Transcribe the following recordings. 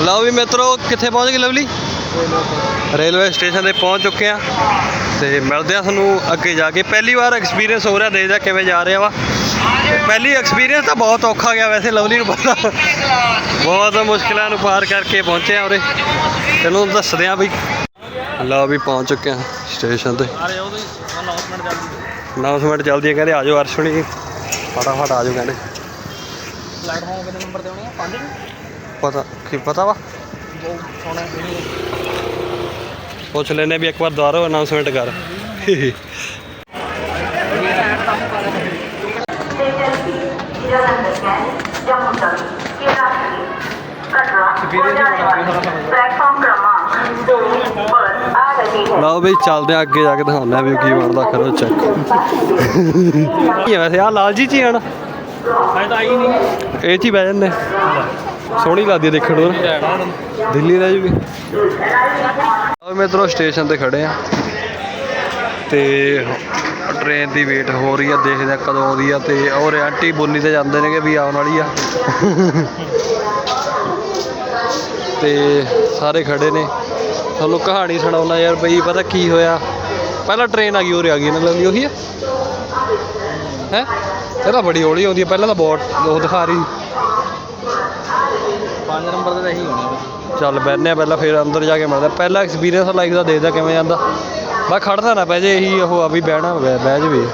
ਲਓ ਵੀ ਮਿੱਤਰੋ, ਕਿੱਥੇ ਪਹੁੰਚ ਗਏ ਲਵਲੀ? ਰੇਲਵੇ ਸਟੇਸ਼ਨ ਤੇ ਪਹੁੰਚ ਚੁੱਕੇ ਆ। ਤੇ ਮਿਲਦੇ ਆ ਤੁਹਾਨੂੰ ਅੱਗੇ ਜਾ ਕੇ। ਪਹਿਲੀ ਵਾਰ ਐਕਸਪੀਰੀਅੰਸ ਹੋ ਰਿਹਾ, ਦੇਖਦਾ ਕਿਵੇਂ ਜਾ ਰਿਹਾ ਵਾ। ਪਹਿਲੀ ਐਕਸਪੀਰੀਅੰਸ ਤਾਂ ਬਹੁਤ ਔਖਾ ਗਿਆ ਵੈਸੇ ਲਵਲੀ ਨੂੰ ਪਤਾ। ਬਹੁਤ ਮੁਸ਼ਕਿਲਾਂ ਨੂੰ ਪਾਰ ਕਰਕੇ ਪਹੁੰਚੇ ਆ ਉਰੇ। ਤੈਨੂੰ ਦੱਸਦੇ ਆ ਬਈ। ਲਓ ਵੀ ਪਹੁੰਚ ਚੁੱਕੇ ਆ ਸਟੇਸ਼ਨ ਤੇ। ਅਨਾਉਂਸਮੈਂਟ ਚੱਲਦੀ ਹੈ ਕਹਿੰਦੇ ਆਜੋ ਅਰਸ਼ਣੀ ਫਟਾਫਟ ਆਜੋ ਕਹਿੰਦੇ। ਪਲੇਟਫਾਰਮ ਕਿੰਨੇ ਨੰਬਰ ਦੇ ਹੋਣੇ ਆ? ਪੰਜ ਪਤਾ ਕੀ ਪਤਾ ਵਾ? ਉਹ ਸੋਣਾ ਪੁੱਛ ਲੈਨੇ ਵੀ ਇੱਕ ਵਾਰ ਦੁਬਾਰਾ ਅਨਾਉਂਸਮੈਂਟ ਕਰ। ਲਓ ਬਈ ਚੱਲਦੇ ਆ ਅੱਗੇ ਜਾ ਕੇ ਦਿਖਾਉਂਦੇ ਵੀ ਕੀ ਬਣਦਾ ਕਰੋ ਚੈੱਕ ਕੀ ਵੈਸੇ? ਆ ਲਾਲ ਜੀ ਚੀ ਹਣ ਆਈ ਨਹੀਂ ਇਹ ਚ ਹੀ ਬਹਿ ਜਾਂਦੇ। ਸੋਹਣੀ ਲੱਗਦੀ ਆ ਦੇਖਣ ਨੂੰ ਦਿੱਲੀ ਦਾ ਜੀ ਆ ਮੈਟਰੋ ਸਟੇਸ਼ਨ ਤੇ ਖੜੇ ਆ। ਤੇ ਟ੍ਰੇਨ ਦੀ ਵੇਟ ਹੋ ਰਹੀ ਆ, ਦੇਖਦੇ ਆ ਕਦੋਂ ਆਉਂਦੀ ਆ ਤੇ ਔਰ ਆਂਟੀ ਬੋਲੀ ਤੇ ਜਾਂਦੇ ਨੇ ਕਿ ਵੀ ਆਉਣ ਵਾਲੀ ਆ। ਤੇ ਸਾਰੇ ਖੜੇ ਨੇ। ਤੁਹਾਨੂੰ ਕਹਾਣੀ ਸੁਣਾਉਣਾ ਯਾਰ ਬਈ, ਪਤਾ ਕੀ ਹੋਇਆ? ਪਹਿਲਾਂ ਟ੍ਰੇਨ ਆ ਗਈ, ਉਰੇ ਆ ਗਈ ਨਾ ਲੱਗਦੀ ਉਹੀ ਆ। ਹੈ? ਇਹ ਤਾਂ ਬੜੀ ਹੌਲੀ ਆਉਂਦੀ ਆ ਪਹਿਲਾਂ ਤਾਂ ਬਹੁਤ ਉਹ ਦਿਖਾ ਰਹੀ 5 ਨੰਬਰ ਤੇ ਤਾਂ ਇਹੀ ਹੋਣੀ ਚੱਲ ਬਹਿਨੇ ਆ ਪਹਿਲਾਂ ਫਿਰ ਅੰਦਰ ਜਾ ਕੇ ਮਿਲਦਾ ਪਹਿਲਾ ਐਕਸਪੀਰੀਅੰਸ ਲਾਈਕ ਦਾ ਦੇਖਦਾ ਕਿਵੇਂ ਜਾਂਦਾ। ਮੈਂ ਖੜਦਾ ਨਾ ਪੈ ਜੇ ਇਹੀ ਉਹ ਆ ਵੀ ਬਹਿਣਾ ਬਹਿ ਜਵੇ। ਇਹ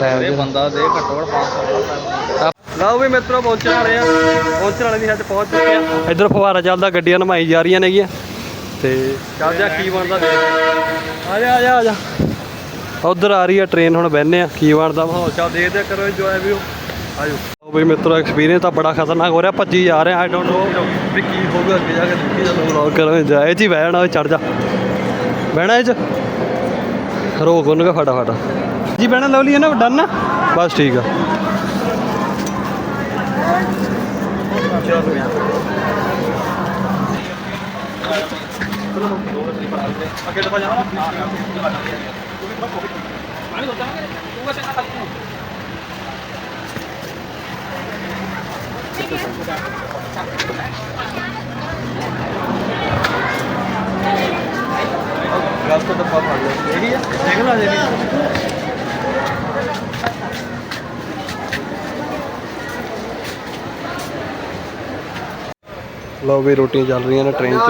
ਟਾਈਮ ਬੰਦਾ ਦੇ ਘੱਟੋ ਘੱਟ 500 ਲਓ ਵੀ ਮਿੱਤਰੋ ਪਹੁੰਚਣ ਵਾਲੇ ਆ। ਪਹੁੰਚਣ ਵਾਲੇ ਦੀ ਹੱਦ ਪਹੁੰਚ ਚੁੱਕੇ ਆ। ਇੱਧਰ ਫੁਹਾਰਾ ਚੱਲਦਾ ਗੱਡੀਆਂ ਨਮਾਈ ਜਾ ਰਹੀਆਂ ਨੇਗੀਆਂ। ਤੇ ਚੱਲ ਜਾ ਕੀ ਬਣਦਾ ਦੇਖ। ਆ ਜਾ ਆ ਜਾ ਆ ਜਾ। ਉਧਰ ਆ ਰਹੀ ਆ ਟ੍ਰੇਨ ਹੁਣ ਬਹਿਨੇ ਆ। ਕੀ ਬਣਦਾ ਮਾਹੌਲ? ਚੱਲ ਦੇਖਦੇ ਕਰੋ ਇੰਜੋਏ ਵੀ ਆਜੋ। ਉਹ ਵੀ ਮਿੱਤਰੋ ਐਕਸਪੀਰੀਅੰਸ ਤਾਂ ਬੜਾ ਖਤਰਨਾਕ ਹੋ ਰਿਹਾ। ਭੱਜੀ ਜਾ ਰਿਹਾ ਆਈ ਡੋਨਟ ਨੋ ਵੀ ਕੀ ਹੋਊਗਾ, ਅੱਗੇ ਜਾ ਕੇ ਦੇਖੀ ਜਦੋਂ ਵਲੌਗ ਕਰੋ ਇੰਜੋਏ ਇਹ ਚ ਹੀ ਜਾਣਾ ਚੜ ਜਾ। ਬਹਿਣਾ ਇਹ ਚ? ਰੋਕ ਉਹਨੂੰ ਕਾ ਫਟਾਫਟ। ਜੀ, ਬਹਿਣਾ ਲਵਲੀ ਹੈ ਨਾ, ਡਨ ਨਾ ਬਸ ਠੀਕ ਆ। ਅੱਗੇ ਤਾਂ ਜਾਣਾ। ਰਸਤੇ ਤਾਂ ਬਹੁਤ ਫੜ ਇਹੀ ਆ ਦੇਖ ਲਾ ਜੇ ਲਓ ਵੀ ਰੋਟੀਆਂ ਚੱਲ ਰਹੀਆਂ ਨੇ ਟ੍ਰੇਨ 'ਚ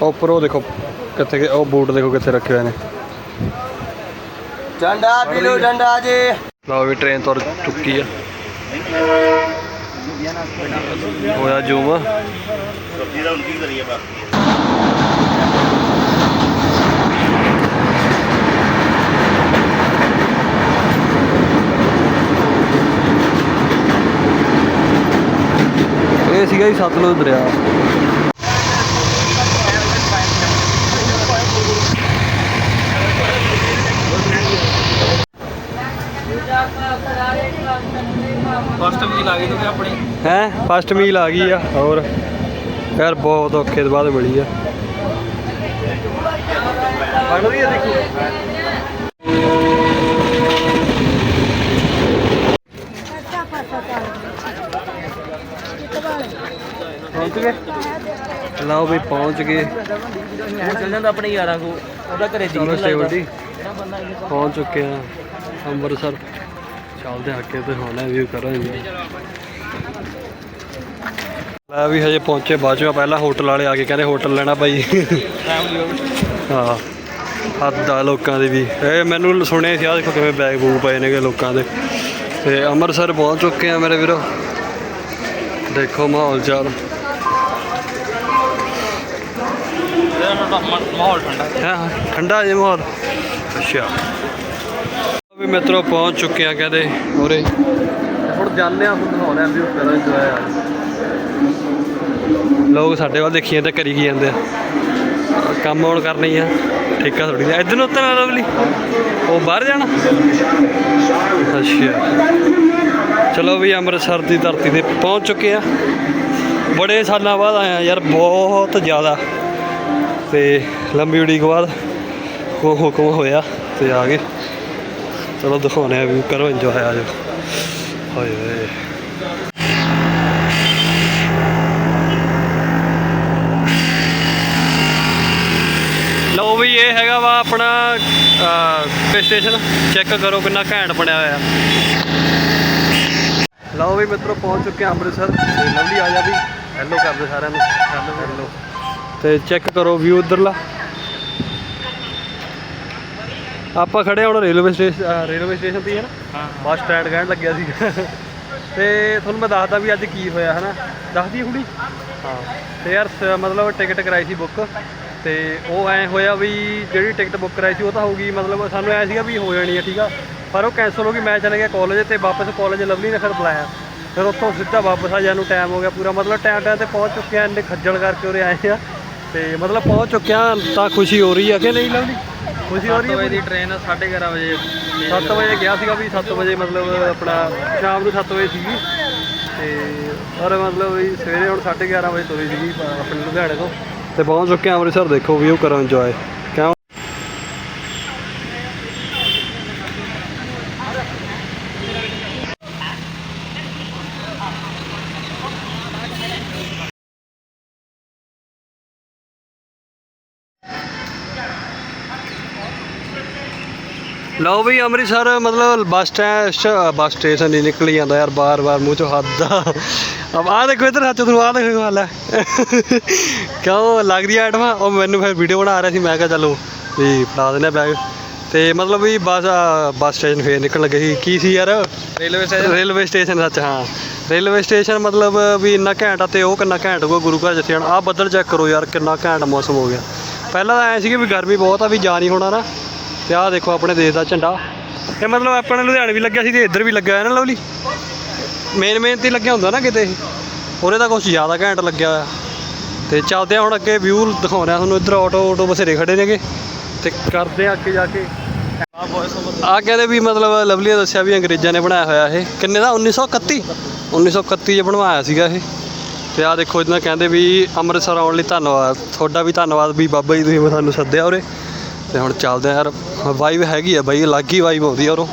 ਉਹ ਉੱਪਰ ਉਹ ਦੇਖੋ ਕਿੱਥੇ ਗਏ ਉਹ ਬੂਟ ਦੇਖੋ ਕਿੱਥੇ ਰੱਖੇ ਹੋਏ ਨੇ ਡੰਡਾ ਪੀ ਲਓ ਡੰਡਾ ਜੀ। ਲਓ ਵੀ ਟ੍ਰੇਨ ਤੁਰ ਚੁੱਕੀ ਆ। ਹੋਇਆ ਜੂਮ ਇਹ ਸੀਗਾ ਜੀ ਸਤਲੁਜ ਦਰਿਆ ਫਸਟ ਵੀ ਲਾ ਗਈ ਤੂੰ ਆਪਣੀ ਹੈ ਫਸਟ ਮੀਲ ਆ ਗਈ ਆ, ਹੋਰ ਯਾਰ ਬਹੁਤ ਔਖੇ ਤੋਂ ਬਾਅਦ ਮਿਲੀ ਆ। ਬਣ ਰਹੀ ਆ ਦੇਖੋ ਪਹੁੰਚ ਗਏ ਲਓ ਵੀ ਪਹੁੰਚ ਗਏ। ਉਹ ਚੱਲ ਜਾਂਦਾ ਆਪਣੇ ਯਾਰਾਂ ਕੋ ਉਹਦਾ ਘਰੇ ਜੀ ਚਲੋ ਸੇਵਲ ਪਹੁੰਚ ਚੁੱਕੇ ਆ ਅੰਮ੍ਰਿਤਸਰ। ਚੱਲਦੇ ਆ ਤੇ ਹੋਣਾ ਵੀ ਕਰਾਂਗੇ। ਲੈ ਵੀ ਹਜੇ ਪਹੁੰਚੇ, ਬਾਅਦ ਪਹਿਲਾਂ ਹੋਟਲ ਵਾਲੇ ਆ ਕੇ ਕਹਿੰਦੇ ਹੋਟਲ ਲੈਣਾ ਭਾਈ। ਹਾਂ, ਹੱਦ ਆ ਲੋਕਾਂ ਦੇ ਵੀ। ਇਹ ਮੈਨੂੰ ਸੁਣਿਆ ਸੀ ਆ ਦੇਖੋ ਕਿਵੇਂ ਬੈਗ ਬੂਗ ਪਏ ਨੇਗੇ ਲੋਕਾਂ ਦੇ। ਤੇ ਅੰਮ੍ਰਿਤਸਰ ਪਹੁੰਚ ਚੁੱਕੇ ਆ ਮੇਰੇ ਵੀਰੋ। ਦੇਖੋ ਮਾਹੌਲ ਚਾਲ। ਮਾਹੌਲ ਠੰਡਾ ਹਾਂ, ਠੰਡਾ ਜੇ ਮਾਹੌਲ। ਅੱਛਾ। ਵੀ ਮਿੱਤਰੋ ਪਹੁੰਚ ਚੁੱਕੇ ਆ ਕਹਿੰਦੇ ਉਰੇ। ਹੁਣ ਜਾਣਦੇ ਆ, ਹੁਣ ਦਿਖਾਉਣਾ ਵੀ ਉਹ ਕਰਾਂ ਆ। ਲੋਕ ਸਾਡੇ ਵੱਲ ਦੇਖੀਆਂ ਤੇ ਕਰੀ ਕੀ ਜਾਂਦੇ ਆ। ਕੰਮ ਹੁਣ ਕਰਨੀ ਆ, ਠੇਕਾ ਥੋੜੀ ਦਾ ਇੱਧਰ ਨੂੰ ਉੱਤਰ ਆ ਲਵਲੀ। ਉਹ ਬਾਹਰ ਜਾਣਾ? ਅੱਛਾ। ਚਲੋ ਵੀ ਅੰਮ੍ਰਿਤਸਰ ਦੀ ਧਰਤੀ ਤੇ ਪਹੁੰਚ ਚੁੱਕੇ ਆ। ਬੜੇ ਸਾਲਾਂ ਬਾਅਦ ਆਇਆ ਯਾਰ, ਬਹੁਤ ਜ਼ਿਆਦਾ। ਤੇ ਲੰਬੀ ਉਡੀਕ ਬਾਅਦ ਉਹ ਹੁਕਮ ਹੋਇਆ ਤੇ ਆ ਗਏ। ਚਲੋ ਦਿਖਾਉਣੇ ਆ ਵੀ ਕਰੋ ਇੰਜੋਏ ਆ ਜਾਓ। ਹਾਏ ਹੋਏ ਲਓ ਵੀ ਇਹ ਹੈਗਾ ਵਾ ਆਪਣਾ ਪਲੇ ਸਟੇਸ਼ਨ ਚੈੱਕ ਕਰੋ ਕਿੰਨਾ ਘੈਂਟ ਬਣਿਆ ਹੋਇਆ। ਲਓ ਵੀ ਮਿੱਤਰੋ ਪਹੁੰਚ ਚੁੱਕੇ ਹਾਂ ਅੰਮ੍ਰਿਤਸਰ। ਤੇ ਲਵਲੀ ਆ ਜਾ ਵੀ। ਹੈਲੋ ਕਰਦੇ ਸਾਰਿਆਂ ਨੂੰ। ਹੈਲੋ ਹੈਲੋ ਤੇ ਚੈੱਕ ਕਰੋ ਵਿਊ ਉਧਰਲਾ। ਆਪਾਂ ਖੜੇ ਹਾਂ ਹੁਣ ਰੇਲਵੇ ਸਟੇਸ਼ਨ ਰੇਲਵੇ ਸਟੇਸ਼ਨ ਤੇ ਹੀ ਹੈ ਨਾ? ਹਾਂ। ਬੱਸ ਸਟੈਂਡ ਕਹਿਣ ਲੱਗਿਆ ਸੀ। ਤੇ ਤੁਹਾਨੂੰ ਮੈਂ ਦੱਸਦਾ ਵੀ ਅੱਜ ਕੀ ਹੋਇਆ ਹਨਾ? ਦੱਸਦੀ ਕੁੜੀ? ਹਾਂ। ਤੇ ਯਾਰ ਮਤਲਬ ਟਿਕਟ ਕਰਾਈ ਸੀ ਬੁੱਕ ਤੇ ਉਹ ਐ ਹੋਇਆ ਵੀ ਜਿਹੜੀ ਟਿਕਟ ਬੁੱਕ ਕਰਾਈ ਸੀ ਉਹ ਤਾਂ ਹੋਊਗੀ ਮਤਲਬ ਸਾਨੂੰ ਐ ਸੀਗਾ ਵੀ ਹੋ ਜਾਣੀ ਹੈ ਠੀਕ ਆ। ਪਰ ਉਹ ਕੈਂਸਲ ਹੋ ਗਈ ਮੈਂ ਚਲੇ ਗਿਆ ਕਾਲਜ ਤੇ ਵਾਪਸ ਕਾਲਜ ਲਵਲੀ ਨੇ ਫਿਰ ਬੁਲਾਇਆ। ਫਿਰ ਉੱਥੋਂ ਸਿੱਧਾ ਵਾਪਸ ਆ ਜਾਣ ਨੂੰ ਟਾਈਮ ਹੋ ਗਿਆ ਪੂਰਾ ਮਤਲਬ ਟਾਈਮ ਟਾਈਮ ਤੇ ਪਹੁੰਚ ਚੁੱਕੇ ਆ ਇੰਨੇ ਖੱਜਲ ਕਰਕੇ ਉਰੇ ਆਏ ਆ। ਤੇ ਮਤਲਬ ਪਹੁੰਚ ਚੁੱਕੇ ਆ ਤਾਂ ਖੁਸ਼ੀ ਹੋ ਰਹੀ ਆ ਕਿ ਨਹੀਂ ਲਵਲੀ? ਖੁਸ਼ੀ ਹੋ ਰਹੀ ਹੈ ਦੀ ਟ੍ਰੇਨ 11:30 ਵਜੇ 7 ਵਜੇ ਗਿਆ ਸੀਗਾ ਵੀ 7 ਵਜੇ ਮਤਲਬ ਆਪਣਾ ਸ਼ਾਮ ਨੂੰ 7 ਵਜੇ ਸੀਗੀ। ਤੇ ਪਰ ਮਤਲਬ ਵੀ ਸਵੇਰੇ ਹੁਣ 11:30 ਵਜੇ ਤੁਰੀ ਸੀਗੀ ਆਪਣੇ ਲੁਧਿਆਣੇ ਤੋਂ। ਤੇ ਪਹੁੰਚ ਚੁੱਕੇ ਹਾਂ ਅੰਮ੍ਰਿਤਸਰ ਦੇਖੋ ਵੀਊ ਕਰੋ ਇੰਜੋਏ ਕਿਉਂ ਲਓ ਵੀ ਅੰਮ੍ਰਿਤਸਰ ਮਤਲਬ ਬੱਸ ਸਟੈਂਡ ਬੱਸ ਸਟੇਸ਼ਨ ਨਹੀਂ ਨਿਕਲੀ ਜਾਂਦਾ ਯਾਰ ਬਾਰ-ਬਾਰ ਮੂੰਹ ਚੋਂ ਹੱਦ ਆ। ਅਬ ਆ ਦੇਖੋ ਇਧਰ ਹੱਥ ਤੁਹਾਨੂੰ ਆ ਦੇਖੋ ਹਾਲ ਹੈ ਕਿਉਂ ਲੱਗ ਰਹੀ ਆਈਟਮਾਂ ਉਹ ਮੈਨੂੰ ਫਿਰ ਵੀਡੀਓ ਬਣਾ ਰਿਹਾ ਸੀ ਮੈਂ ਕਿਹਾ ਚਲੋ ਵੀ ਫੜਾ ਦਿੰਦੇ ਬੈਗ ਤੇ ਮਤਲਬ ਵੀ ਬੱਸ ਬੱਸ ਸਟੇਸ਼ਨ ਫੇਰ ਨਿਕਲਣ ਲੱਗੇ ਸੀ। ਕੀ ਸੀ ਯਾਰ? ਰੇਲਵੇ ਰੇਲਵੇ ਸਟੇਸ਼ਨ ਸੱਚ ਹਾਂ। ਰੇਲਵੇ ਸਟੇਸ਼ਨ ਮਤਲਬ ਵੀ ਇੰਨਾ ਘੈਂਟ ਆ ਤੇ ਉਹ ਕਿੰਨਾ ਘੈਂਟ ਹੋਊਗਾ ਗੁਰੂ ਘਰ ਜਿੱਥੇ ਆ ਬੱਦਲ ਚੈੱਕ ਕਰੋ ਯਾਰ ਕਿੰਨਾ ਘੈਂਟ ਮੌਸਮ ਹੋ ਗਿਆ। ਪਹਿਲਾਂ ਤਾਂ ਐ ਸੀ ਵੀ ਗਰਮੀ ਬਹੁਤ ਆ ਵੀ ਜਾ ਨਹੀਂ ਹੋਣਾ ਨਾ। ਤੇ ਆਹ ਦੇਖੋ ਆਪਣੇ ਦੇਸ਼ ਦਾ ਝੰਡਾ। ਇਹ ਮਤਲਬ ਆਪਣੇ ਲੁਧਿਆਣੇ ਵੀ ਲੱਗਿਆ ਸੀ ਤੇ ਇੱਧਰ ਵੀ ਲੱਗਿਆ ਹੈ ਨਾ ਲਵਲੀ? ਮੇਨ ਮੇਨ ਤੇ ਲੱਗਿਆ ਹੁੰਦਾ ਨਾ ਕਿਤੇ। ਉਹਦੇ ਤਾਂ ਕੁਝ ਜ਼ਿਆਦਾ ਘੈਂਟ ਲੱਗਿਆ ਹੋਇਆ। ਤੇ ਚੱਲਦੇ ਆ ਹੁਣ ਅੱਗੇ ਵਿਊ ਦਿਖਾਉਣਾ ਤੁਹਾਨੂੰ। ਇੱਧਰ ਆਟੋ ਆਟੋ ਬਸੇਰੇ ਖੜੇ ਨੇਗੇ। ਤੇ ਕਰਦੇ ਆ ਅੱਗੇ ਜਾ ਕੇ। ਆ ਕਹਿੰਦੇ ਵੀ ਮਤਲਬ ਲਵਲੀ ਦੱਸਿਆ ਵੀ ਅੰਗਰੇਜ਼ਾਂ ਨੇ ਬਣਾਇਆ ਹੋਇਆ ਇਹ। ਕਿੰਨੇ ਦਾ? 1931 1931 ਚ ਬਣਵਾਇਆ ਸੀਗਾ ਇਹ। ਤੇ ਆ ਦੇਖੋ ਇਹਨਾਂ ਕਹਿੰਦੇ ਵੀ ਅੰਮ੍ਰਿਤਸਰ ਆਉਣ ਲਈ ਧੰਨਵਾਦ। ਤੁਹਾਡਾ ਵੀ ਧੰਨਵਾਦ ਵੀ ਬਾਬਾ ਜੀ ਤੁਸੀਂ ਸਾਨੂੰ ਸੱਦਿਆ ਉਰੇ। ਤੇ ਹੁਣ ਚੱਲਦੇ ਆ ਯਾਰ। ਵਾਈਬ ਹੈਗੀ ਆ ਬਾਈ ਅਲੱਗ ਹੀ ਵਾਈਬ ਆਉਂਦੀ ਆ ਉਰੋਂ।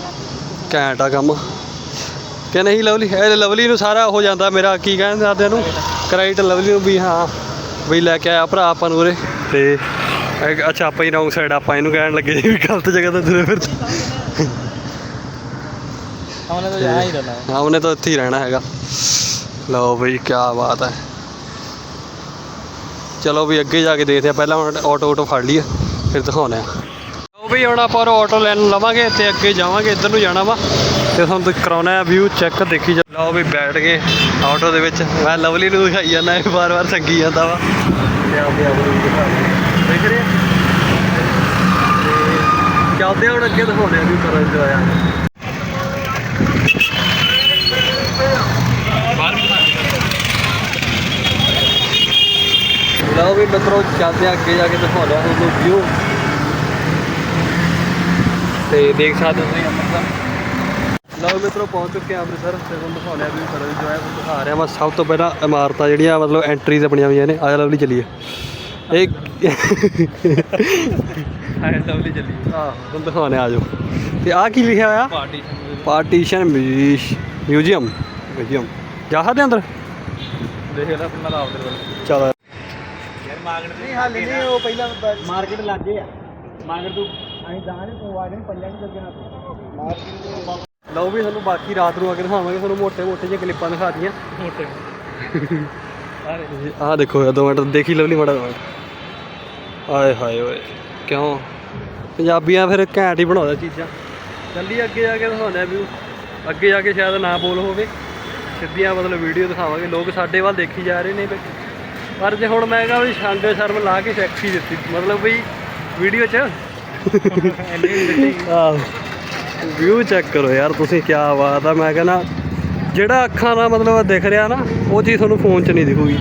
ਘੈਂਟ ਆ ਕੰਮ। ਕਿ ਨਹੀਂ ਲਵਲੀ ਇਹ ਲਵਲੀ ਨੂੰ ਸਾਰਾ ਹੋ ਜਾਂਦਾ ਮੇਰਾ ਕੀ ਕਹਿੰਦੇ ਆਦੇ ਨੂੰ ਕ੍ਰੈਡਿਟ ਲਵਲੀ ਨੂੰ ਵੀ ਹਾਂ। ਵੀ ਲੈ ਕੇ ਆਇਆ ਭਰਾ ਆਪਾਂ ਨੂੰ ਤੇ ਅੱਛਾ ਆਪਾਂ ਹੀ ਰੌਂਗ ਸਾਈਡ ਆਪਾਂ ਇਹਨੂੰ ਕਹਿਣ ਲੱਗੇ ਜੀ ਗਲਤ ਜਗ੍ਹਾ ਤੇ ਤੁਰੇ ਫਿਰ ਆਉਨੇ ਰਹਿਣਾ। ਤਾਂ ਇੱਥੇ ਹੀ ਰਹਿਣਾ ਹੈਗਾ। ਲਓ ਬਈ ਕੀ ਬਾਤ ਹੈ ਚਲੋ ਵੀ ਅੱਗੇ ਜਾ ਕੇ ਦੇਖਦੇ ਆ। ਪਹਿਲਾਂ ਆਟੋ ਆਟੋ ਫੜ ਲਈਏ। ਫਿਰ ਦਿਖਾਉਂਦੇ ਆ ਲਓ ਬਈ, ਹੁਣ ਆਪਾਂ ਆਟੋ ਲੈਣ ਲਵਾਂਗੇ ਤੇ ਅੱਗੇ ਜਾਵਾਂਗੇ, ਇੱਧਰ ਨੂੰ ਜਾਣਾ ਵਾ। ਤੇ ਤੁਹਾਨੂੰ ਕਰਾਉਣਾ ਆ ਵਿਊ ਚੈੱਕ ਦੇਖੀ ਜਾ ਲਓ ਵੀ ਬੈਠ ਗਏ ਆਟੋ ਦੇ ਵਿੱਚ। ਮੈਂ ਲਵਲੀ ਨੂੰ ਦਿਖਾਈ ਜਾਂਦਾ, ਇਹ ਵਾਰ-ਵਾਰ ਸੰਗੀ ਜਾਂਦਾ ਵਾ। ਤੇ ਆਪਦੇ ਆਪ ਦਿਖਾ ਦੇਖ ਰਹੇ ਤੇ ਚੱਲਦੇ ਹੁਣ ਅੱਗੇ ਦਿਖਾਉਣੇ ਆ ਵੀ ਕਰੋ ਇੰਜੋਏ ਆ ਲਓ ਵੀ ਮਿੱਤਰੋ ਚੱਲਦੇ ਅੱਗੇ ਜਾ ਕੇ ਦਿਖਾਉਂਦਾ ਤੁਹਾਨੂੰ ਵਿਊ ਤੇ ਦੇਖ ਸਕਦੇ ਹੋ ਤੁਸੀਂ ਅੰਮ੍ਰਿਤਸਰ ਲਓ ਮਿੱਤਰੋ ਪਹੁੰਚ ਚੁੱਕੇ ਅੰਮ੍ਰਿਤਸਰ। ਤੇ ਤੁਹਾਨੂੰ ਦਿਖਾਉਂਦਾ ਵੀ ਕਰਨ ਜੋ ਹੈ ਤੁਹਾਨੂੰ ਦਿਖਾ ਰਿਹਾ ਮੈਂ ਸਭ ਤੋਂ ਪਹਿਲਾਂ ਇਮਾਰਤਾਂ ਜਿਹੜੀਆਂ ਮਤਲਬ ਐਂਟਰੀਜ਼ ਬਣੀਆਂ ਹੋਈਆਂ ਨੇ। ਆਇਆ ਲਵਲੀ ਚੱਲੀਏ। ਇਹ ਆਇਆ ਲਵਲੀ ਚੱਲੀਏ। ਹਾਂ ਤੁਹਾਨੂੰ ਦਿਖਾਉਣੇ ਆ ਜਾਓ। ਤੇ ਆ ਕੀ ਲਿਖਿਆ ਹੋਇਆ? ਪਾਰਟੀਸ਼ਨ ਪਾਰਟੀਸ਼ਨ ਮਿਊਜ਼ੀਅਮ ਮਿਊਜ਼ੀਅਮ ਜਾ ਸਕਦੇ ਅੰਦਰ? ਦੇਖ ਲੈ ਆਪਣਾ ਲਾਭ ਦੇ ਵੱਲ ਚਲੋ। ਲਓ ਵੀ ਤੁਹਾਨੂੰ ਬਾਕੀ ਰਾਤ ਨੂੰ ਆ ਕੇ ਦਿਖਾਵਾਂਗੇ ਤੁਹਾਨੂੰ ਮੋਟੇ ਮੋਟੇ ਜਿਹੇ ਕਲਿੱਪਾਂ ਦਿਖਾ ਦੀਆਂ ਮੋਟੇ। ਆ ਦੇਖੋ ਯਾਰ ਦੋ ਮਿੰਟ ਦੇਖੀ ਲਵਲੀ ਮੜਾ ਆਏ ਹਾਏ ਓਏ ਕਿਉਂ? ਪੰਜਾਬੀਆਂ ਫਿਰ ਘੈਂਟ ਹੀ ਬਣਾਉਂਦਾ ਚੀਜ਼ਾਂ। ਜਲਦੀ ਅੱਗੇ ਜਾ ਕੇ ਦਿਖਾਉਂਦੇ ਆ ਵੀ ਅੱਗੇ ਜਾ ਕੇ ਸ਼ਾਇਦ ਨਾ ਬੋਲ ਹੋਵੇ। ਸਿੱਧੀਆਂ ਮਤਲਬ ਵੀਡੀਓ ਦਿਖਾਵਾਂਗੇ। ਲੋਕ ਸਾਡੇ ਵੱਲ ਦੇਖੀ ਜਾ ਰਹੇ ਨੇ ਪਰ ਜੇ ਹੁਣ ਮੈਂ ਕਹਾਂ ਵੀ ਸ਼ਾਂਡੇ ਸ਼ਰਮ ਲਾ ਕੇ ਸੈਕਸੀ ਦਿੱਤੀ ਮਤਲਬ ਵੀ ਵੀਡੀਓ 'ਚ? ਆਹ। ਵਿਊ ਚੈੱਕ ਕਰੋ ਯਾਰ ਤੁਸੀਂ ਕੀ ਬਾਤ ਆ। ਮੈਂ ਕਹਿੰਦਾ ਜਿਹੜਾ ਅੱਖਾਂ ਨਾਲ ਮਤਲਬ ਦਿਖ ਰਿਹਾ ਨਾ ਉਹ ਚੀਜ਼ ਤੁਹਾਨੂੰ ਫੋਨ 'ਚ ਨਹੀਂ ਦਿਖੂਗੀ।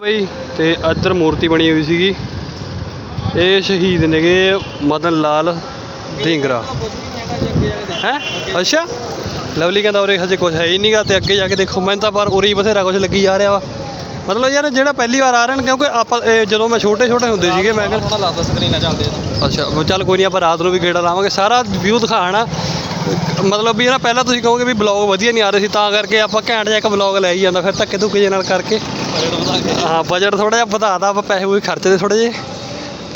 ਬਈ ਤੇ ਇੱਧਰ ਮੂਰਤੀ ਬਣੀ ਹੋਈ ਸੀਗੀ। ਇਹ ਸ਼ਹੀਦ ਨੇਗੇ ਮਦਨ ਲਾਲ ਢੀਂਗਰਾ। ਹੈ? ਅੱਛਾ। ਲਵਲੀ ਕਹਿੰਦਾ ਉਰੇ ਹਜੇ ਕੁਝ ਹੈ ਹੀ ਨਹੀਂਗਾ ਤੇ ਅੱਗੇ ਜਾ ਕੇ ਦੇਖੋ ਮੈਨੂੰ ਤਾਂ ਪਰ ਉਰੇ ਹੀ ਬਥੇਰਾ ਕੁਝ ਲੱਗੀ ਜਾ ਰਿਹਾ ਵਾ। ਮਤਲਬ ਯਾਰ ਜਿਹੜਾ ਪਹਿਲੀ ਵਾਰ ਆ ਰਹੇ ਨੇ ਕਿਉਂਕਿ ਆਪਾਂ ਇਹ ਜਦੋਂ ਮੈਂ ਛੋਟੇ ਛੋਟੇ ਹੁੰਦੇ ਸੀਗੇ ਮੈਂ ਕਹਿੰਦਾ ਥੋੜਾ ਲੱਗਦਾ ਸਕਰੀਨਾਂ ਚੱਲਦੇ ਅੱਛਾ ਉਹ ਚੱਲ ਕੋਈ ਨਹੀਂ ਆਪਾਂ ਰਾਤ ਨੂੰ ਵੀ ਗੇੜਾ ਲਾਵਾਂਗੇ ਸਾਰਾ ਵਿਊ ਦਿਖਾਣਾ ਮਤਲਬ ਵੀ ਨਾ ਪਹਿਲਾਂ ਤੁਸੀਂ ਕਹੋਗੇ ਵੀ ਬਲੌਗ ਵਧੀਆ ਨਹੀਂ ਆ ਰਹੇ ਸੀ ਤਾਂ ਕਰਕੇ ਆਪਾਂ ਘੈਂਟ ਜਿਹਾ ਇੱਕ ਬਲੌਗ ਲੈ ਹੀ ਜਾਂਦਾ ਫਿਰ ਧੱਕੇ ਧੁੱਕੇ ਜਿਹੇ ਨਾਲ ਕਰਕੇ। ਹਾਂ ਬਜਟ ਥੋੜਾ ਜਿਹਾ ਵਧਾਤਾ ਆਪਾਂ ਪੈਸੇ ਵੀ ਖਰਚਦੇ ਥੋੜੇ ਜਿਹੇ।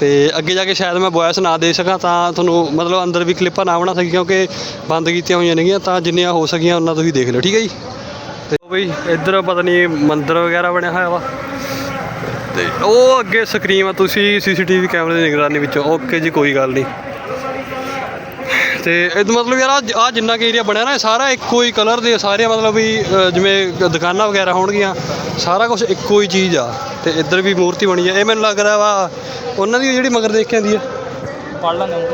ਤੇ ਅੱਗੇ ਜਾ ਕੇ ਸ਼ਾਇਦ ਮੈਂ ਵੌਇਸ ਨਾ ਦੇ ਸਕਾਂ ਤਾਂ ਤੁਹਾਨੂੰ ਮਤਲਬ ਅੰਦਰ ਵੀ ਕਲਿੱਪਾਂ ਨਾ ਬਣਾ ਸਕੀ ਕਿਉਂਕਿ ਬੰਦ ਕੀਤੀਆਂ ਹੋਈਆਂ ਨੇਗੀਆਂ ਤਾਂ ਜਿੰਨੀਆਂ ਹੋ ਸਕੀਆਂ ਉਹਨਾਂ ਤੁਸੀਂ ਦੇਖ ਲਿਓ ਠੀਕ ਹੈ ਜੀ? ਤੇ ਉਹ ਬਈ ਇੱਧਰ ਪਤਾ ਨਹੀਂ ਮੰਦਿਰ ਵਗੈਰਾ ਬਣਿਆ ਹੋਇਆ ਵਾ। ਤੇ ਉਹ ਅੱਗੇ ਸਕਰੀਨ ਆ ਤੁਸੀਂ ਸੀਸੀਟੀਵੀ ਕੈਮਰੇ ਦੀ ਨਿਗਰਾਨੀ ਵਿੱਚ ਓਕੇ ਜੀ ਕੋਈ ਗੱਲ ਨਹੀਂ ਤੇ ਇਹ ਮਤਲਬ ਯਾਰ ਆ ਜਿੰਨਾ ਕਿ ਏਰੀਆ ਬਣਿਆ ਨਾ ਸਾਰਾ ਇੱਕੋ ਹੀ ਕਲਰ ਦੇ ਸਾਰੇ ਮਤਲਬ ਵੀ ਜਿਵੇਂ ਦੁਕਾਨਾਂ ਵਗੈਰਾ ਹੋਣਗੀਆਂ ਸਾਰਾ ਕੁਝ ਇੱਕੋ ਹੀ ਚੀਜ਼ ਆ। ਤੇ ਇੱਧਰ ਵੀ ਮੂਰਤੀ ਬਣੀ ਆ ਇਹ ਮੈਨੂੰ ਲੱਗ ਰਿਹਾ ਵਾ ਉਹਨਾਂ ਦੀ ਜਿਹੜੀ ਮਗਰ ਦੇਖ ਕੇ ਆਂਦੀ ਆ। ਪੜ ਲਾਂਗੇ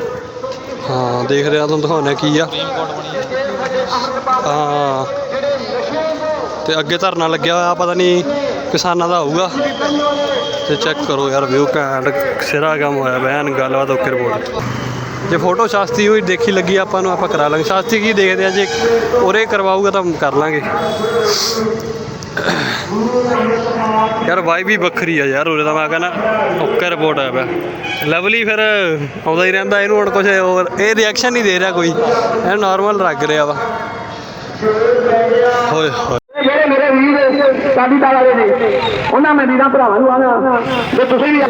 ਹਾਂ ਦੇਖ ਰਿਹਾ ਤੁਹਾਨੂੰ ਦਿਖਾਉਣਾ ਕੀ ਆ। ਹਾਂ। ਤੇ ਅੱਗੇ ਧਰਨਾ ਲੱਗਿਆ ਹੋਇਆ, ਪਤਾ ਨਹੀਂ ਕਿਸਾਨਾਂ ਦਾ ਹੋਊਗਾ। ਤੇ ਚੈੱਕ ਕਰੋ ਯਾਰ ਵਿਊ ਘੈਂਟ ਸਿਰਾ ਕੰਮ ਹੋਇਆ ਬੈਨ ਗੱਲਬਾਤ ਓਕੇ ਰਿਪੋਰਟ ਜੇ ਫੋਟੋ ਸ਼ਾਸਤੀ ਹੋਈ ਦੇਖੀ ਲੱਗੀ ਆਪਾਂ ਨੂੰ, ਆਪਾਂ ਕਰਾ ਲਾਂਗੇ। ਸ਼ਾਸਤਰੀ ਕੀ ਦੇਖਦੇ ਆ, ਜੇ ਉਰੇ ਕਰਵਾਊਗਾ ਤਾਂ ਕਰ ਲਾਂਗੇ। ਯਾਰ ਵਾਈ ਵੀ ਵੱਖਰੀ ਆ ਯਾਰ ਉਰੇ ਤਾਂ ਮੈਂ ਕਹਿੰਦਾ ਓਕੇ ਰਿਪੋਰਟ ਆਇਆ ਪਿਆ। ਲਵਲੀ ਫਿਰ ਆਉਂਦਾ ਹੀ ਰਹਿੰਦਾ, ਇਹਨੂੰ ਹੁਣ ਕੁਝ ਹੋਰ, ਇਹ ਰਿਐਕਸ਼ਨ ਨਹੀਂ ਦੇ ਰਿਹਾ ਕੋਈ। ਇਹ ਨਾਰਮਲ ਲੱਗ ਰਿਹਾ ਵਾ। ਹੋਏ ਹੋਏ। ਜਿਹੜੇ ਮੇਰੇ ਵੀਰ ਸਾਡੀ ਤਾਲਾ ਦੇ ਨੇ, ਉਹਨਾਂ ਮੈਂ ਵੀਰਾਂ ਭਰਾਵਾਂ ਨੂੰ ਆਣਾ ਜੇ ਤੁਸੀਂ ਵੀ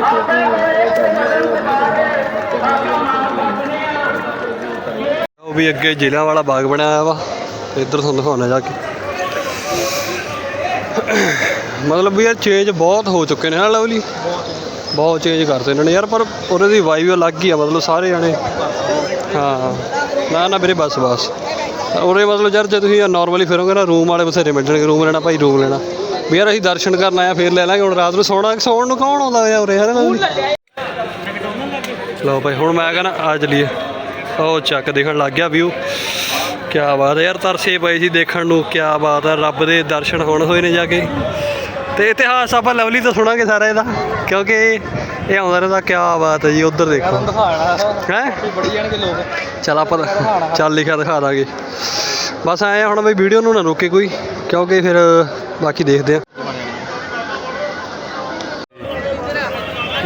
ਉਹ ਵੀ ਅੱਗੇ ਜ਼ਿਲ੍ਹਾ ਵਾਲਾ ਬਾਗ ਬਣਿਆ ਹੋਇਆ ਵਾ, ਇੱਧਰ ਤੁਹਾਨੂੰ ਦਿਖਾਉਣਾ ਜਾ ਕੇ। ਮਤਲਬ ਵੀ ਯਾਰ ਚੇਂਜ ਬਹੁਤ ਹੋ ਚੁੱਕੇ ਨੇ ਨਾ ਲਵਲੀ। ਬਹੁਤ ਚੇਂਜ ਕਰਤੇ ਇਹਨਾਂ ਨੇ ਯਾਰ, ਪਰ ਉਹਦੇ ਦੀ ਵਾਈਬ ਅਲੱਗ ਹੀ ਆ, ਮਤਲਬ ਸਾਰੇ ਜਾਣੇ। ਹਾਂ। ਨਾ ਨਾ ਵੀਰੇ, ਬਸ ਬਸ। ਉਹਦੇ ਮਤਲਬ ਯਾਰ ਜੇ ਤੁਸੀਂ ਨਾਰਮਲੀ ਫਿਰੋਗੇ ਨਾ ਰੂਮ ਵਾਲੇ ਬਥੇਰੇ ਮਿਲਣਗੇ ਰੂਮ ਲੈਣਾ ਭਾਈ ਰੂਮ ਲੈਣਾ। ਵੀ ਯਾਰ ਅਸੀਂ ਦਰਸ਼ਨ ਕਰਨ ਆਇਆ, ਫੇਰ ਲੈ ਲਾਂਗੇ, ਹੁਣ ਰਾਤ ਨੂੰ ਸੌਣਾ, ਸੌਣ ਨੂੰ ਕੌਣ ਆਉਂਦਾ ਯਾਰ ਉਰੇ ਹੈ ਲਓ ਭਾਈ, ਹੁਣ ਮੈਂ ਕਹਿੰਦਾ, ਆ ਚਲੀਏ। ਉਹ ਚੱਕ ਦੇਖਣ ਲੱਗ ਗਿਆ ਵਿਊ ਕੀ ਬਾਤ ਹੈ ਯਾਰ, ਤਰਸੇ ਪਏ ਸੀ ਦੇਖਣ ਨੂੰ ਕੀ ਬਾਤ ਹੈ, ਰੱਬ ਦੇ ਦਰਸ਼ਨ ਹੋਣ ਹੋਏ ਨੇ ਜਾ ਕੇ। ਤੇ ਇਤਿਹਾਸ ਆਪਾਂ ਲਵਲੀ ਤੋਂ ਸੁਣਾਂਗੇ ਸਾਰਾ ਇਹਦਾ, ਕਿਉਂਕਿ ਇਹ ਆਉਂਦਾ ਰਹਿੰਦਾ ਕੀ ਬਾਤ ਹੈ ਜੀ ਉਧਰ ਦੇਖੋ। ਹੈ? ਬੜੀ ਜਾਣਗੇ ਲੋਕ। ਚੱਲ ਆਪਾਂ ਚੱਲ ਲਿਖਿਆ ਦਿਖਾ ਦਾਂਗੇ। ਬਸ ਆਏ ਹੁਣ ਬਈ ਵੀਡੀਓ ਨੂੰ ਨਾ ਰੋਕੇ ਕੋਈ ਕਿਉਂਕਿ ਫਿਰ ਬਾਕੀ ਦੇਖਦੇ ਆ।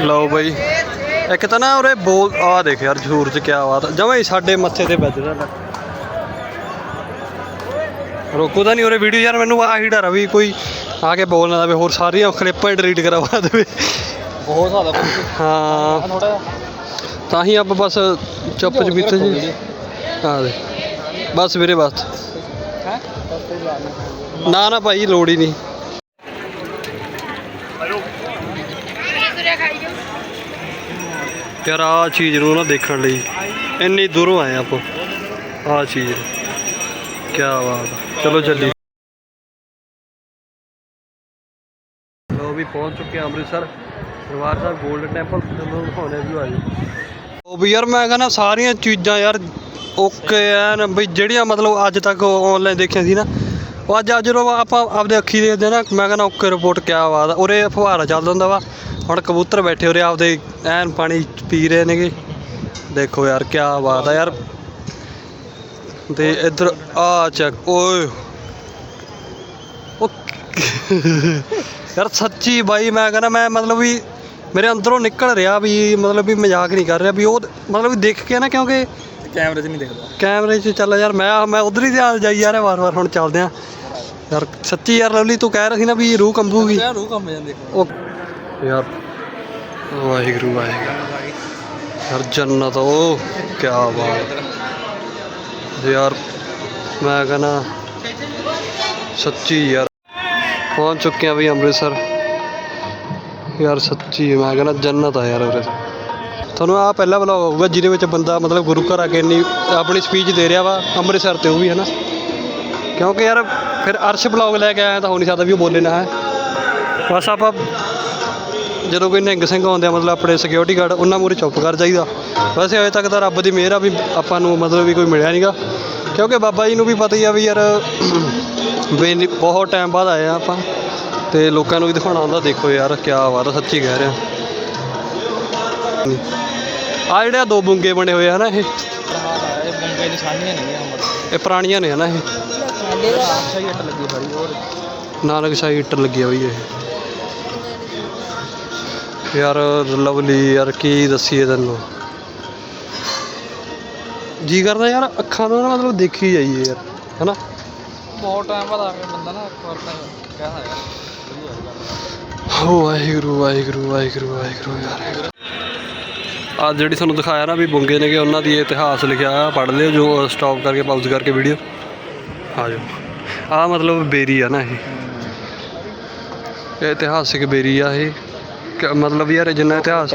ਲਓ ਬਈ ਇੱਕ ਤਾਂ ਨਾ ਉਰੇ ਬੋਲ ਆ ਦੇਖ ਯਾਰ ਜ਼ਹੂਰ ਚ ਕਿਆ ਬਾਤ ਜਮਾਂ ਹੀ ਸਾਡੇ ਮੱਥੇ ਤੇ ਵੱਜਦਾ ਲੈ। ਰੋਕੋ ਤਾਂ ਨਹੀਂ ਉਰੇ ਵੀਡੀਓ ਯਾਰ ਮੈਨੂੰ ਆਹੀ ਡਰ ਆ ਵੀ ਕੋਈ ਆ ਕੇ ਬੋਲ ਨਾ ਦੇਵੇ ਹੋਰ ਸਾਰੀਆਂ ਕਲਿੱਪਾਂ ਡਿਲੀਟ ਕਰਵਾ ਦੇਵੇ। ਬਹੁਤ ਜ਼ਿਆਦਾ ਹਾਂ। ਥੋੜਾ ਤਾਂ ਹੀ ਆਪਾਂ ਬਸ ਚੁੱਪ ਚਪੀਤੇ ਜੀ। ਆ ਦੇ। ਬਸ ਵੀਰੇ ਬਸ। ਹੈ? ਨਾ ਨਾ ਭਾਈ ਲੋੜ ਹੀ ਨਹੀਂ। ਯਾਰ ਆ ਚੀਜ਼ ਨੂੰ ਨਾ ਦੇਖਣ ਲਈ ਇੰਨੀ ਦੂਰੋਂ ਆਏ ਆਪਾਂ। ਆ ਚੀਜ਼। ਕੀ ਬਾਤ। ਚਲੋ ਚੱਲੀ ਲੋ ਵੀ ਪਹੁੰਚ ਚੁੱਕੇ ਹਾਂ ਅੰਮ੍ਰਿਤਸਰ। ਦਰਬਾਰ ਸਾਹਿਬ 골ਡਨ ਟੈਂਪਲ ਤੁਹਾਨੂੰ ਦਿਖਾਉਣੇ ਵੀ ਆਜੋ ਉਹ ਵੀ ਯਾਰ ਮੈਂ ਕਹਿੰਦਾ ਸਾਰੀਆਂ ਚੀਜ਼ਾਂ ਯਾਰ ਓਕੇ ਐਨ ਬਈ ਜਿਹੜੀਆਂ ਮਤਲਬ ਅੱਜ ਤੱਕ ਆਨਲਾਈਨ ਦੇਖੀਆਂ ਸੀ ਨਾ, ਉਹ ਅੱਜ ਅੱਜ ਜਦੋਂ ਆਪਾਂ ਆਪਦੇ ਅੱਖੀ ਦੇਖਦੇ ਨਾ, ਮੈਂ ਕਹਿੰਦਾ ਓਕੇ ਰਿਪੋਰਟ ਕਿਆ ਬਾਤ ਉਰੇ ਫੁਹਾਰਾ ਚੱਲਦਾ ਹੁੰਦਾ ਵਾ, ਹੁਣ ਕਬੂਤਰ ਬੈਠੇ ਉਰੇ ਆਪਦੇ ਐਨ ਪਾਣੀ ਪੀ ਰਹੇ ਨੇਗੇ। ਦੇਖੋ ਯਾਰ ਕਿਆ ਬਾਤ ਆ ਯਾਰ। ਤੇ ਇੱਧਰ, ਆ ਚੱਕ ਓਏ। ਯਾਰ ਸੱਚੀ ਬਾਈ ਮੈਂ ਕਹਿੰਦਾ ਮੈਂ ਮਤਲਬ ਵੀ ਮੇਰੇ ਅੰਦਰੋਂ ਨਿਕਲ ਰਿਹਾ ਵੀ ਮਤਲਬ ਵੀ ਮਜ਼ਾਕ ਨਹੀਂ ਕਰ ਰਿਹਾ ਵੀ ਉਹ ਮਤਲਬ ਵੀ ਦੇਖ ਕੇ ਨਾ ਕਿਉਂਕਿ ਕੈਮਰੇ 'ਚ ਨਹੀਂ ਦਿਖਦਾ। ਕੈਮਰੇ 'ਚ ਚੱਲ ਯਾਰ ਮੈਂ ਮੈਂ ਉਧਰ ਹੀ ਧਿਆਨ ਜਾਈ ਰਿਹਾ ਵਾਰ-ਵਾਰ ਹੁਣ ਚੱਲਦੇ ਆ ਯਾਰ ਸੱਚੀ ਯਾਰ ਲਵਲੀ ਤੂੰ ਕਹਿ ਰਿਹਾ ਸੀ ਨਾ ਵੀ ਰੂਹ ਕੰਬੂਗੀ। ਯਾਰ ਰੂਹ ਕੰਮ ਜਾਂਦੇ ਉਹ ਯਾਰ ਵਾਹਿਗੁਰੂ ਵਾਹਿਗੁਰੂ। ਯਾਰ ਜੰਨਤ ਉਹ ਕੀ ਬਾਤ। ਯਾਰ ਮੈਂ ਕਹਿੰਦਾ ਸੱਚੀ ਯਾਰ। ਪਹੁੰਚ ਚੁੱਕੇ ਆ ਵੀ ਅੰਮ੍ਰਿਤਸਰ। ਯਾਰ ਸੱਚੀ ਮੈਂ ਕਹਿੰਦਾ ਜੰਨਤ ਆ ਯਾਰ ਉਰੇ ਤਾਂ। ਤੁਹਾਨੂੰ ਆ ਪਹਿਲਾ ਵਲੌਗ ਹੋਊਗਾ ਜਿਹਦੇ ਵਿੱਚ ਬੰਦਾ ਮਤਲਬ ਗੁਰੂ ਘਰ ਆ ਕੇ ਇੰਨੀ ਆਪਣੀ ਸਪੀਚ ਦੇ ਰਿਹਾ ਵਾ, ਅੰਮ੍ਰਿਤਸਰ ਤੇ, ਉਹ ਵੀ ਹੈ ਨਾ ਕਿਉਂਕਿ ਯਾਰ ਫਿਰ ਅਰਸ਼ ਵਲੌਗ ਲੈ ਕੇ ਆਇਆ ਤਾਂ ਹੋ ਨਹੀਂ ਸਕਦਾ ਵੀ ਉਹ ਬੋਲੇ ਨਾ, ਹੈ। ਬਸ ਆਪਾਂ ਜਦੋਂ ਕੋਈ ਨਿਹੰਗ ਸਿੰਘ ਆਉਂਦੇ ਆ, ਮਤਲਬ ਆਪਣੇ ਸਿਕਿਉਰਿਟੀ ਗਾਰਡ ਉਹਨਾਂ ਮੂਰੇ ਚੁੱਪ ਕਰ ਜਾਈਦਾ। ਵੈਸੇ ਅਜੇ ਤੱਕ ਤਾਂ ਰੱਬ ਦੀ ਮਿਹਰ ਆ ਵੀ ਆਪਾਂ ਨੂੰ ਮਤਲਬ ਵੀ ਕੋਈ ਮਿਲਿਆ ਨਹੀਂਗਾ ਕਿਉਂਕਿ ਬਾਬਾ ਜੀ ਨੂੰ ਵੀ ਪਤਾ ਹੀ ਆ ਵੀ ਯਾਰ ਵੀ ਬਹੁਤ ਟਾਈਮ ਬਾਅਦ ਆਏ ਆ ਆਪਾਂ। ਤੇ ਲੋਕਾਂ ਨੂੰ ਵੀ ਦਿਖਾਉਣਾ ਹੁੰਦਾ, ਦੇਖੋ ਯਾਰ ਕਿਆ ਬਾਤ ਸੱਚੀ ਕਹਿ ਰਿਹਾ। ਆ ਜਿਹੜੇ ਦੋ ਬੁੰਗੇ ਬਣੇ ਹੋਏ ਆ ਇਹ ਇਹ। ਬੰਗੇ ਨਿਸ਼ਾਨੀਆਂ ਨਹੀਂ ਆ ਇਹ ਪੁਰਾਣੀਆਂ ਨੇ ਨਾ ਇਹ। ਸਹੀ ਅੱਟ ਲੱਗੀ ਸਾਰੀ ਹੋਰ ਨਾਨਕ ਸ਼ਾਹੀ ਇੱਟ ਲੱਗੀ ਹੋਈ ਇਹ। ਯਾਰ ਲਵਲੀ, ਯਾਰ ਕੀ ਦੱਸੀਏ ਤੈਨੂੰ। ਜੀ ਕਰਦਾ ਯਾਰ, ਅੱਖਾਂ ਤੋਂ ਨਾ ਮਤਲਬ ਦੇਖੀ ਜਾਈਏ ਯਾਰ, ਹਨਾ। ਬਹੁਤ ਟਾਈਮ ਬਾਅਦ ਆ ਕੇ ਬੰਦਾ ਨਾ ਇੱਕ ਵਾਰ ਤਾਂ ਕਹਦਾ ਯਾਰ। ਹੋ ਵਾਹਿਗੁਰੂ ਵਾਹਿਗੁਰੂ ਵਾਹਿਗੁਰੂ ਵਾਹਿਗੁਰੂ। ਯਾਰ ਆ ਜਿਹੜੀ ਤੁਹਾਨੂੰ ਦਿਖਾਇਆ ਨਾ ਵੀ ਬੁੰਗੇ ਨੇਗੇ ਉਹਨਾਂ ਦੀ ਇਤਿਹਾਸ ਲਿਖਿਆ ਆ ਪੜ੍ਹ ਲਿਓ ਜੋ ਸਟਾਪ ਕਰਕੇ ਪਾਉਜ਼ ਕਰਕੇ ਵੀਡੀਓ ਆ ਜਾਓ। ਆ ਮਤਲਬ ਬੇਰੀ ਆ ਨਾ ਇਹ। ਇਹ ਇਤਿਹਾਸਿਕ ਬੇਰੀ ਆ ਇਹ। ਮਤਲਬ ਯਾਰ ਜਿੰਨਾ ਇਤਿਹਾਸ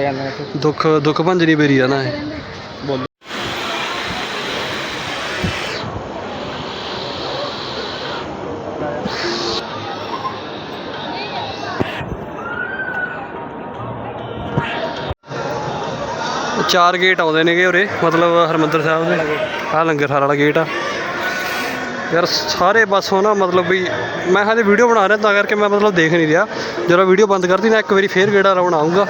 ਦੁੱਖ ਦੁੱਖ ਭੰਜਨੀ ਬੇਰੀ ਆ ਨਾ ਇਹ। ਚਾਰ ਗੇਟ ਆਉਂਦੇ ਨੇਗੇ ਉਰੇ, ਮਤਲਬ ਹਰਮੰਦਰ ਸਾਹਿਬ ਦੇ। ਆ ਲੰਗਰਹਾਰ ਵਾਲਾ ਗੇਟ ਆ। ਯਾਰ ਸਾਰੇ ਪਾਸੋਂ ਨਾ ਮਤਲਬ ਵੀ ਮੈਂ ਹਾਲੇ ਵੀਡੀਓ ਬਣਾ ਰਿਹਾ ਤਾਂ ਕਰਕੇ ਮੈਂ ਮਤਲਬ ਦੇਖ ਨਹੀਂ ਰਿਹਾ। ਜਦੋਂ ਵੀਡੀਓ ਬੰਦ ਕਰਦੀ ਨਾ, ਇੱਕ ਵਾਰੀ ਫੇਰ ਗੇੜਾ ਲਾਉਣ ਆਊਂਗਾ।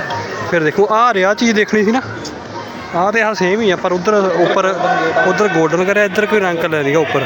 ਫਿਰ ਦੇਖੂ ਆ ਰਿਹਾ ਚੀਜ਼ ਦੇਖਣੀ ਸੀ ਨਾ। ਆਹ ਤੇ ਆਹ ਸੇਮ ਹੀ ਆ, ਪਰ ਉਧਰ ਉੱਪਰ, ਉਧਰ ਗੋਲਡਨ ਕਰਿਆ, ਇੱਧਰ ਕੋਈ ਰੰਗ ਕਲਰ ਨਹੀਂਗਾ ਉੱਪਰ।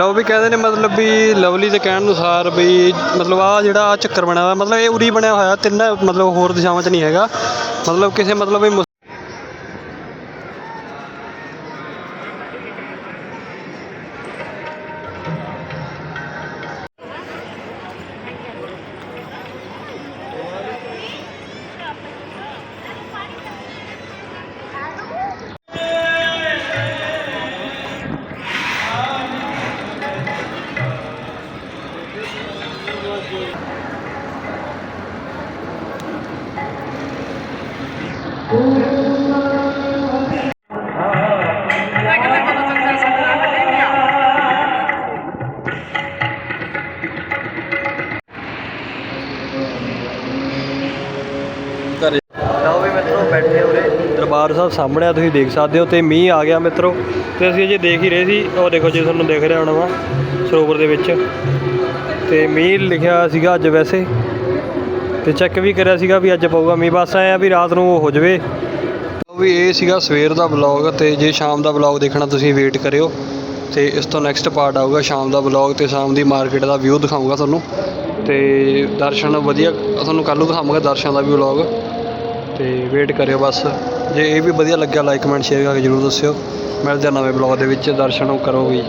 ਲਓ ਵੀ ਕਹਿੰਦੇ ਨੇ ਮਤਲਬ ਵੀ ਲਵਲੀ ਦੇ ਕਹਿਣ ਅਨੁਸਾਰ ਵੀ ਮਤਲਬ ਆ ਜਿਹੜਾ ਆਹ ਚੱਕਰ ਬਣਿਆ ਹੋਇਆ, ਮਤਲਬ ਇਹ ਉਰੀ ਬਣਿਆ ਹੋਇਆ, ਤਿੰਨ ਮਤਲਬ ਹੋਰ ਦਿਸ਼ਾਵਾਂ 'ਚ ਨਹੀਂ ਹੈਗਾ। ਮਤਲਬ ਕਿਸੇ ਮਤਲਬ ਵੀ ਸਾਹਮਣੇ ਆ, ਤੁਸੀਂ ਦੇਖ ਸਕਦੇ ਹੋ ਤੇ ਮੀਂਹ ਆ ਗਿਆ ਮਿੱਤਰੋ। ਤੇ ਅਸੀਂ ਅਜੇ ਦੇਖ ਹੀ ਰਹੇ ਸੀ, ਉਹ ਦੇਖੋ ਜੀ ਤੁਹਾਨੂੰ ਦਿਖ ਰਿਹਾ ਹੋਣਾ ਵਾ, ਸਰੋਵਰ ਦੇ ਵਿੱਚ। ਤੇ ਮੀਂਹ ਲਿਖਿਆ ਸੀਗਾ ਅੱਜ ਵੈਸੇ। ਤੇ ਚੈੱਕ ਵੀ ਕਰਿਆ ਸੀਗਾ ਵੀ ਅੱਜ ਪਊਗਾ ਮੀਂਹ, ਬਸ ਆਇਆ ਵੀ ਰਾਤ ਨੂੰ ਉਹ ਹੋ ਜਵੇ। ਵੀ ਇਹ ਸੀਗਾ ਸਵੇਰ ਦਾ ਵਲੌਗ ਤੇ ਜੇ ਸ਼ਾਮ ਦਾ ਵਲੌਗ ਦੇਖਣਾ ਤੁਸੀਂ ਵੇਟ ਕਰਿਓ। ਤੇ ਇਸ ਤੋਂ ਨੈਕਸਟ ਪਾਰਟ ਆਊਗਾ ਸ਼ਾਮ ਦਾ ਵਲੌਗ ਤੇ ਸ਼ਾਮ ਦੀ ਮਾਰਕੀਟ ਦਾ ਵਿਊ ਦਿਖਾਊਂਗਾ ਤੁਹਾਨੂੰ। ਤੇ ਦਰਸ਼ਨ ਵਧੀਆ, ਤੁਹਾਨੂੰ ਕੱਲ੍ਹ ਨੂੰ ਦਿਖਾਵਾਂਗਾ ਦਰਸ਼ਨ ਦਾ ਵੀ ਵਲੌਗ ਤੇ ਵੇਟ ਕਰਿਓ ਬਸ। ਜੇ ਇਹ ਵੀ ਵਧੀਆ ਲੱਗਿਆ ਲਾਈਕ ਕਮੈਂਟ ਸ਼ੇਅਰ ਕਰਕੇ ਜਰੂਰ ਦੱਸਿਓ। ਮਿਲਦੇ ਹਾਂ ਨਵੇਂ ਵਲੌਗ ਦੇ ਵਿੱਚ। ਦਰਸ਼ਨ ਕਰੋ ਵੀ।